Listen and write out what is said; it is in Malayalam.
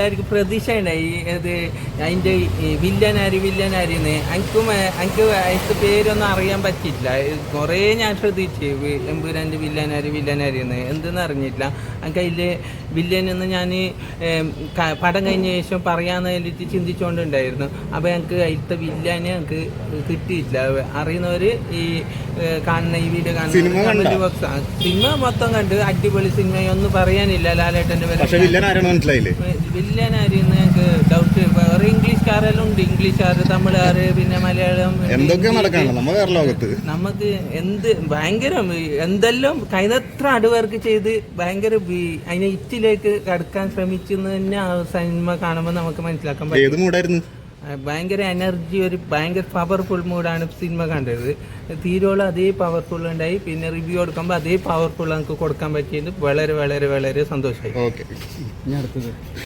എല്ലാവർക്കും പ്രതീക്ഷ ഉണ്ടായി ഇത് അതിന്റെ വില്ലനാരി വില്ലനാരിന്ന്. എനിക്കും എനിക്ക് അതിന്റെ പേരൊന്നും അറിയാൻ പറ്റിയില്ല. കുറേ ഞാൻ ശ്രദ്ധിച്ചു. എമ്പുരാന്റെ വില്ലനാരി വില്ലനാരിന്ന്. എന്തെന്ന് അറിഞ്ഞില്ല. എനിക്ക് അതിൽ വില്ലനെന്ന് ഞാൻ പടം കഴിഞ്ഞ ശേഷം പറയാന്ന് വേണ്ടിയിട്ട് ചിന്തിച്ചുകൊണ്ടുണ്ടായിരുന്നു അപ്പോൾ ഞങ്ങൾക്ക് അതിലത്തെ വില്ലനെ ഞങ്ങൾക്ക് കിട്ടിയിട്ടില്ല. അറിയുന്നവർ ഈ കാണുന്ന ഈ വീഡിയോ കാണുന്ന. സിനിമ മൊത്തം കണ്ട് അടിപൊളി സിനിമയൊന്നും പറയാനില്ല ലാലേട്ടന്റെ വില്ലൻ ആരെന്ന് ഞങ്ങൾക്ക് ഡൗട്ട് വേറെ ഇംഗ്ലീഷുകാരെല്ലാം ഉണ്ട് ഇംഗ്ലീഷുകാർ തമിഴുകാര് പിന്നെ മലയാളം എന്തൊക്കെ. നടക്കാണ് നമ്മ വേറെ ലോകത്ത് നമുക്ക് എന്ത് ഭയങ്കര എന്തെല്ലാം കഴിഞ്ഞത്ര അടിവർക്ക് ചെയ്ത് ഭയങ്കര അതിനെ ഇറ്റിലേക്ക് കടക്കാൻ ശ്രമിച്ചെന്ന് തന്നെ ആ സിനിമ കാണുമ്പോൾ നമുക്ക് മനസ്സിലാക്കാൻ പറ്റും. ഏത് മൂടായിരുന്നു ഭയങ്കര എനർജി ഒരു ഭയങ്കര പവർഫുൾ മൂഡാണ് സിനിമ കണ്ടത്. തീരോളം അതേ പവർഫുൾ ഉണ്ടായി. പിന്നെ റിവ്യൂ കൊടുക്കുമ്പോൾ അതേ പവർഫുൾ നമുക്ക് കൊടുക്കാൻ പറ്റിയത് വളരെ വളരെ വളരെ സന്തോഷമായി. ഓക്കെ.